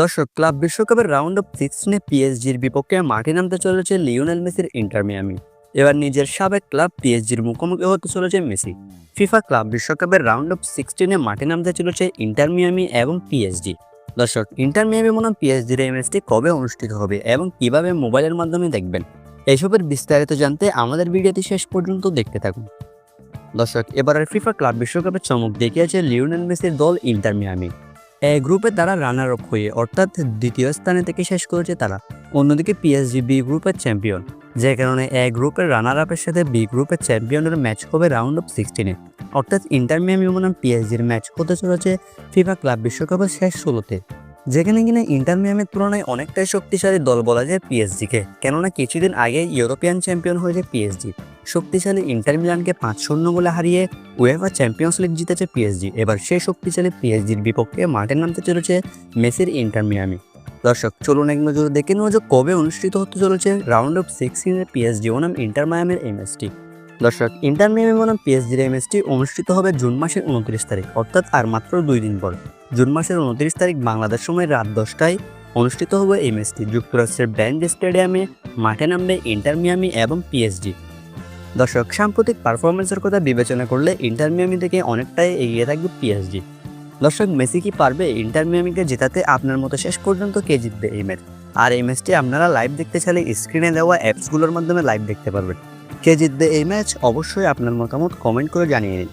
দর্শক, ক্লাব বিশ্বকাপের round of সিক্সটিনে পিএসজির বিপক্ষে মাঠে নামতে চলেছে লিওনেল মেসির ইন্টার মিয়ামি। এবার নিজের সাবেক ক্লাব পিএসজির মুখোমুখি হতে চলেছে মেসি। ফিফা ক্লাব বিশ্বকাপের রাউন্ড অফ সিক্সটিনে মাঠে নামতে চলেছে ইন্টার মিয়ামি এবং পিএসজি দর্শক, ইন্টার মিয়ামি বনাম পিএসজির এই ম্যাচটি কবে অনুষ্ঠিত হবে এবং কীভাবে মোবাইলের মাধ্যমে দেখবেন? এসবের বিস্তারিত জানতে আমাদের ভিডিওটি শেষ পর্যন্ত দেখতে থাকুন। দর্শক এবারের ফিফা ক্লাব বিশ্বকাপের চমক দেখিয়েছে লিওনেল মেসির দল ইন্টার মিয়ামি। এ গ্রুপে তারা রানার আপ হয়ে অর্থাৎ দ্বিতীয় স্থানে থেকে শেষ করেছে তারা। অন্যদিকে পিএসজি বি গ্রুপের চ্যাম্পিয়ন যে কারণে এ গ্রুপের রানার আপের সাথে বি গ্রুপের চ্যাম্পিয়নের ম্যাচ হবে রাউন্ড অফ সিক্সটিনে অর্থাৎ ইন্টার মিয়ামি বনাম পিএসজির ম্যাচ হতে চলেছে ফিফা ক্লাব বিশ্বকাপের শেষ ষোলোতে, যেখানে কিনা ইন্টার মিয়ামির তুলনায় অনেকটাই শক্তিশালী দল বলা যায় পিএসজিকে কেননা কিছুদিন আগে ইউরোপিয়ান চ্যাম্পিয়ন হয়েছে পিএসজি শক্তিশালী ইন্টার মিলানকে পাঁচ শূন্য গোলে হারিয়ে উয়েফা চ্যাম্পিয়ন্স লিগ জিতেছে পিএসজি এবার সেই শক্তিশালী পিএসজির বিপক্ষে মাঠে নামতে চলেছে মেসির ইন্টার মিয়ামি। দর্শক, চলুন এক নজর দেখে নেওয়া যে কবে অনুষ্ঠিত হতে চলেছে রাউন্ড অফ সিক্সটিনের পিএসজি বনাম ইন্টার মায়ামের এই ম্যাচটি দর্শক, ইন্টার মিয়ামি বনাম পিএসজির এই ম্যাচটি অনুষ্ঠিত হবে জুন মাসের উনত্রিশ তারিখ, অর্থাৎ আর মাত্র দুই দিন পর। জুন মাসের উনত্রিশ তারিখ বাংলাদেশ সময় রাত দশটায় অনুষ্ঠিত হবে এই ম্যাচটি যুক্তরাষ্ট্রের ব্যান্ড স্টেডিয়ামে মাঠে নামবে ইন্টার মিয়ামি এবং পিএসজি দর্শক, সাম্প্রতিক পারফরমেন্সের কথা বিবেচনা করলে ইন্টার মিয়ামি থেকে অনেকটাই এগিয়ে থাকবে পিএসজি দর্শক, মেসি কি পারবে ইন্টার মিয়ামিকে জেতাতে? আপনার মতো শেষ পর্যন্ত কে জিতবে এই ম্যাচ? আর এই ম্যাচটি আপনারা লাইভ দেখতে চাইলে স্ক্রিনে দেওয়া অ্যাপসগুলোর মাধ্যমে লাইভ দেখতে পারবেন। কে জিতবে এই ম্যাচ? অবশ্যই আপনার মতামত কমেন্ট করে জানিয়ে নিন।